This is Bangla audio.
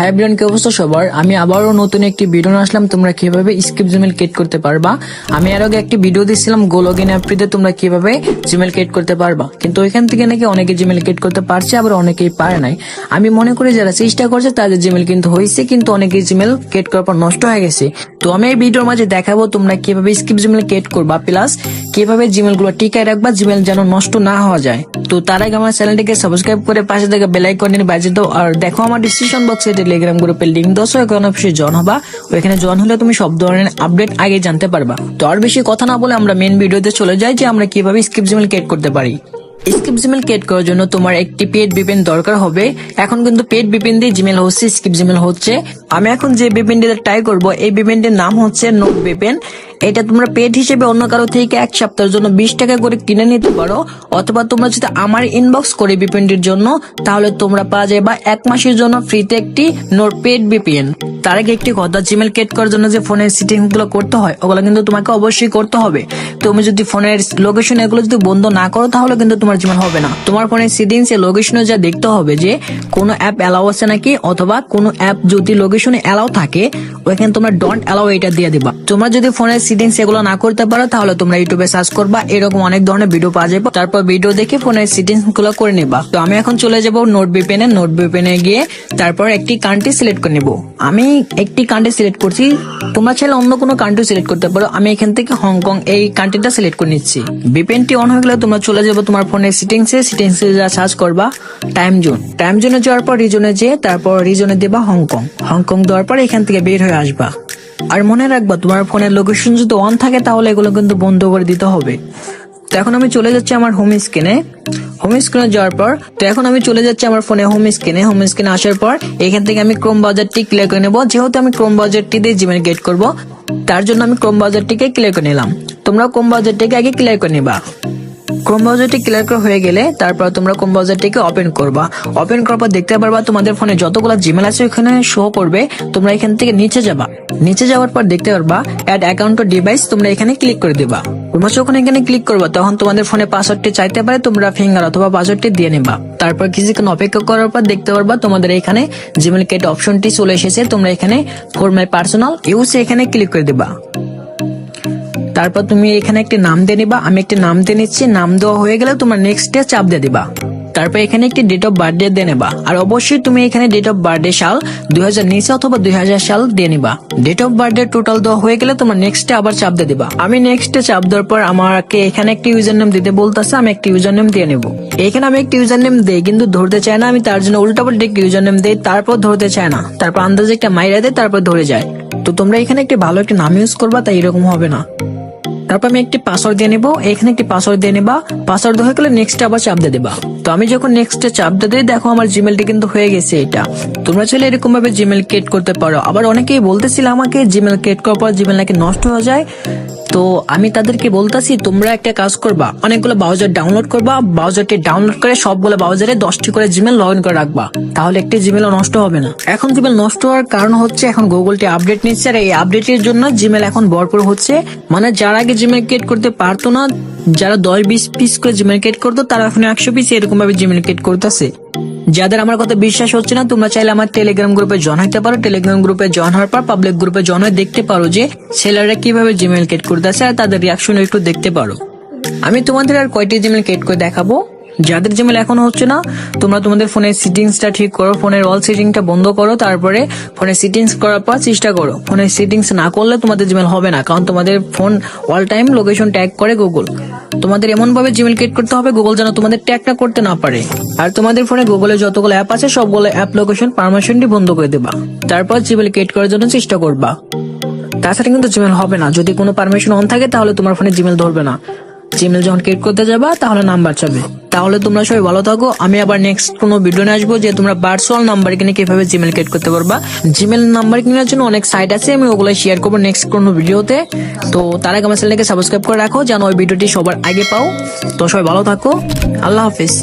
হ্যাঁ বিরন অবস্থা সবার? আমি আবারও নতুন একটি ভিডিও আসলাম, তোমরা কীভাবে স্কিপ জিমেল ক্রিয়েট করতে পারবা? আমি এর আগে একটি ভিডিও দিয়েছিলাম গোলগিন অ্যাপটিতে তোমরা কীভাবে জিমেল ক্রিয়েট করতে পারবা? কিন্তু ওইখান থেকে নাকি অনেকে জিমেল ক্রিয়েট করতে পারছে, আবার অনেকেই পারে নাই। আমি মনে করি যারা চেষ্টা করছে, তাদের জিমেল কিন্তু হয়েছে কিন্তু অনেকেই জিমেল ক্রিয়েট করার পর নষ্ট হয়ে গেছে। তো আমি এই ভিডিওর মাঝে দেখাবো তোমরা কীভাবে স্কিপ জিমেল ক্রিয়েট করবা প্লাস কীভাবে জিমেলগুলো টিকায় রাখবা জিমেল যেন নষ্ট না হওয়া যায়। তো তার আগে আমার চ্যানেলটিকে সাবস্ক্রাইব করে পাশে থেকে বেল আইকনের বাজে দাও, আর দেখো আমার ডিসক্রিপশন বক্সে টেলিগ্রাম গ্রুপের লিঙ্ক দশ ওখানে অফিসে জয়েন হবা। ওইখানে জয়েন হলে তুমি সব ধরনের আপডেট আগে জানতে পারবা। তো আর বেশি কথা না বলে আমরা মেন ভিডিওতে চলে যাই, যে আমরা কীভাবে স্কিপ জিমেল ক্রিয়েট করতে পারি। স্কিপ জিমেল ক্রিয়েট করার জন্য তোমার একটি পেড বিপিন দরকার হবে। এখন কিন্তু পেড বিপিন দিয়ে জিমেল হচ্ছে স্কিপ জিমেল হচ্ছে। আমি এখন যে বিপিনটিতে ট্রাই করব, এই বিপিনটির নাম হচ্ছে নোট বিপিন। এটা তোমরা পেড হিসেবে অন্য কারও থেকে এক সপ্তাহের জন্য বিশ টাকা করে কিনে নিতে পারো, অথবা তোমরা যদি আমার ইনবক্স করে বিপিএনটির জন্য, তাহলে তোমরা পাওয়া যায় বা এক মাসের জন্য ফ্রিতে একটি নোট পেড বিপিএন তার আগে একটি কথা জিমেল ক্রিয়েট করার জন্য যে ফোনের সেটিংসগুলো করতে হয়, ওগুলো কিন্তু তোমাকে অবশ্যই করতে হবে। তুমি যদি ফোনের লোকেশন এগুলো যদি বন্ধ না করো, তাহলে কিন্তু তোমার জিমেল হবে না। তোমার ফোনের সেটিংস লোকেশনে যা দেখতে হবে যে, কোনো অ্যাপ অ্যালাউ আছে নাকি, অথবা কোনো অ্যাপ যদি লোকেশনে অ্যালাউ থাকে, ওইখানে তোমরা ডোন্ট অ্যালাউ এটা দিয়ে দিবা। তোমরা যদি ফোনের সেটিংস এগুলো না করতে পারো, তাহলে তোমরা ইউটিউবে সার্চ করবা, এরকম অনেক ধরনের ভিডিও পাওয়া যাবে। তারপর ভিডিও দেখে ফোনের সেটিংসগুলো করে নিবা। তো আমি এখন চলে যাব নোট বিপেনে নোট বিপেনে গিয়ে তারপর একটি কান্ট্রি সিলেক্ট করে নিব। আমি একটি কান্ট্রি সিলেক্ট করছি। তোমরা চাইলে অন্য কোনো কান্ট্রি সিলেক্ট করতে পারো। আমি এখান থেকে হংকং এই কান্ট্রিটা সিলেক্ট করে নিচ্ছি। বিপেনটি অন হয়ে গেলে তোমরা চলে যাব তোমার ফোনের সেটিংসে সেটিংসে যা সার্চ করবা টাইম জোন টাইম জোনে যাওয়ার পর রিজনে যেয়ে তারপর রিজনে দেবা হংকং হংকং দেওয়ার পর এখান থেকে বের হয়ে আসবা। আর মনে রাখবা, তোমার ফোনের লোকেশন যদি অন থাকে, তাহলে এগুলো কিন্তু বন্ধ করে দিতে হবে। তো এখন আমি চলে যাচ্ছি আমার হোম স্ক্রিনে হোম স্ক্রিনে যাওয়ার পর, তো এখন আমি চলে যাচ্ছি আমার ফোনে হোম স্ক্রিনে হোম স্ক্রিনে আসার পর, এখান থেকে আমি ক্রোম বাজারটি ক্লিয়ার করে নেব। যেহেতু আমি ক্রোম বাজারটি দিয়ে জিমেল গেট করব, তার জন্য আমি ক্রোম বাজারটিকে ক্লিয়ার করে নিলাম। তোমরা ক্রোম বাজারটিকে আগে ক্লিয়ার করে নিবা। ক্রোম ব্রাউজারটি ক্লিয়ার করা হয়ে গেলে তারপর তোমরা ক্রোম ব্রাউজারটিকে ওপেন করবা। ওপেন করার পর দেখতে পারবা তোমাদের ফোনে যতগুলো জিমেল আছে ওখানে শো করবে তোমরা এখান থেকে নিচে যাবা। নিচে যাওয়ার পর দেখতে পারবা অ্যাড অ্যাকাউন্ট ডিভাইস তোমরা এখানে ক্লিক করে দিবা। তোমরা যখন এখানে ক্লিক করবা তখন তোমাদের ফোনে পাসওয়ার্ডটি চাইতে পারে, তোমরা ফিঙ্গার অথবা পাসওয়ার্ডটি দিয়ে নেবা। তারপর কিছুক্ষণ অপেক্ষা করার পর দেখতে পারবা তোমাদের এখানে জিমেল কেট অপশনটি চলে এসেছে, তোমরা এখানে ফর মাই পার্সোনাল ইউজ এখানে ক্লিক করে দিবা। তারপর তুমি এখানে একটি নাম দিয়ে নিবা, আমি একটি নাম দিয়ে নিচ্ছি, নাম দেওয়া হয়ে গেলে তোমার নেক্সট ডে চাপ দিয়ে দিবা। তারপর এখানে একটি ডেট অফ বার্থডে দিয়ে নেবা। আর অবশ্যই তুমি এখানে ডেট অফ বার্থডে সাল দুই হাজার নিচে অথবা দুই হাজার সাল দিয়ে নিবা। ডেট অফ বার্থডে টোটাল দেওয়া হয়ে গেলে তোমার নেক্সট আবার চাপ দিয়ে দিবা। আমি নেক্সট চাপ দেওয়ার পর আমাকে এখানে একটি ইউজার নেম দিতে বলতেছে, আমি একটি ইউজার নেম দিয়ে নেব। এখানে আমি একটি ইউজার নেম দেই, কিন্তু ধরতে চাই না, আমি তার জন্য উল্টা পাল্টা একটি ইউজার নেম দেই, তারপর ধরতে চায় না। তারপর আন্দাজে একটা মাইরা দেয়, তারপর ধরে যায়। তো তোমরা এখানে একটি ভালো একটি নাম ইউজ করবা, তাই এরকম হবে না। তারপর আমি একটি পাসওয়ার্ড দিয়ে নেব। এখানে একটি পাসওয়ার্ড দিয়ে নেবা। পাসওয়ার্ড হয়ে গেলে নেক্সট আবার চাপ দিয়ে দেবা। তো আমি যখন নেক্সট চাপ দিয়ে দিই, দেখো আমার জিমেলটি কিন্তু হয়ে গেছে এটা। তোমরা চাইলে এরকম ভাবে জিমেল ক্রিয়েট করতে পারো। আবার অনেকেই বলতেছিল আমাকে জিমেল ক্রিয়েট করার পর জিমেল নাকি নষ্ট হয়ে যায়। তো আমি তাদেরকে বলতাছি, তোমরা একটা কাজ করবা, অনেকগুলো ব্রাউজার ডাউনলোড করবা ব্রাউজারটি ডাউনলোড করে সবগুলো ব্রাউজারে দশটি করে জিমেল লগ ইন করে রাখবা। তাহলে একটি জিমেল নষ্ট হবে না। এখন জিমেল নষ্ট হওয়ার কারণ হচ্ছে, এখন গুগলটি আপডেট নিচ্ছে, আর এই আপডেটের জন্য জিমেল এখন ভরপুর হচ্ছে। মানে যারা আগে জিমেল ক্রিয়েট করতে পারতো না, যারা দশ, বিশ পিস করে জিমেল ক্রিয়েট করতো, তারা এখন একশো পিস এরকম ভাবে জিমেল ক্রিয়েট করতেছে। যাদের আমার কথা বিশ্বাস হচ্ছে না, তোমরা চাইলে আমার টেলিগ্রাম গ্রুপে জয়েন হতে পারো। টেলিগ্রাম গ্রুপে জয়েন হওয়ার পর পাবলিক গ্রুপে জয়েন হয়ে দেখতে পারো যে ছেলেরা কীভাবে জিমেল ক্রিয়েট করতেছে আর তাদের রিয়াকশন একটু দেখতে পারো। আমি তোমাদের আর কয়টি জিমেল ক্রিয়েট করে দেখাবো? যাদের জিমেল এখনও হচ্ছে না, তোমরা তোমাদের ফোনের সেটিংসটা ঠিক করো ফোনের অল সেটিংটা বন্ধ করো, তারপরে ফোনের সেটিংস করার পর চেষ্টা করো। ফোনের সেটিংস না করলে তোমাদের জিমেল হবে না, কারণ তোমাদের phone all time location tag করে গুগল তোমাদের এমন ভাবে জিমেল ক্রিয়েট করতে হবে গুগল যেন তোমাদের ট্যাগটা করতে না পারে। আর তোমাদের ফোনে গুগলে যতগুলো অ্যাপ আছে, সবগুলো অ্যাপ লোকেশন পারমিশনটি বন্ধ করে দেবা। তারপর জিমেল ক্রিয়েট করার জন্য চেষ্টা করবা। তাছাড়া কিন্তু জিমেল হবে না। যদি কোনো পারমিশন অন থাকে, তাহলে তোমার ফোনে জিমেল ধরবে না। জিমেল যখন ক্রিয়েট করতে যাবা, তাহলে নাম্বার চাবে। তাহলে তোমরা সবাই ভালো থাকো। আমি আবার নেক্সট কোনো ভিডিও নিয়ে আসব যে তোমরা ভার্চুয়াল নাম্বার কিনে কীভাবে জিমেল ক্রিয়েট করতে পারবা। জিমেল নাম্বার কেনার জন্য অনেক সাইট আছে, আমি ওগুলো শেয়ার করব নেক্সট কোনো ভিডিওতে তো তার আগে আমার চ্যানেলকে সাবস্ক্রাইব করে রাখো, যেন ওই ভিডিওটি সবার আগে পাও। তো সবাই ভালো থাকো। আল্লাহ হাফিজ।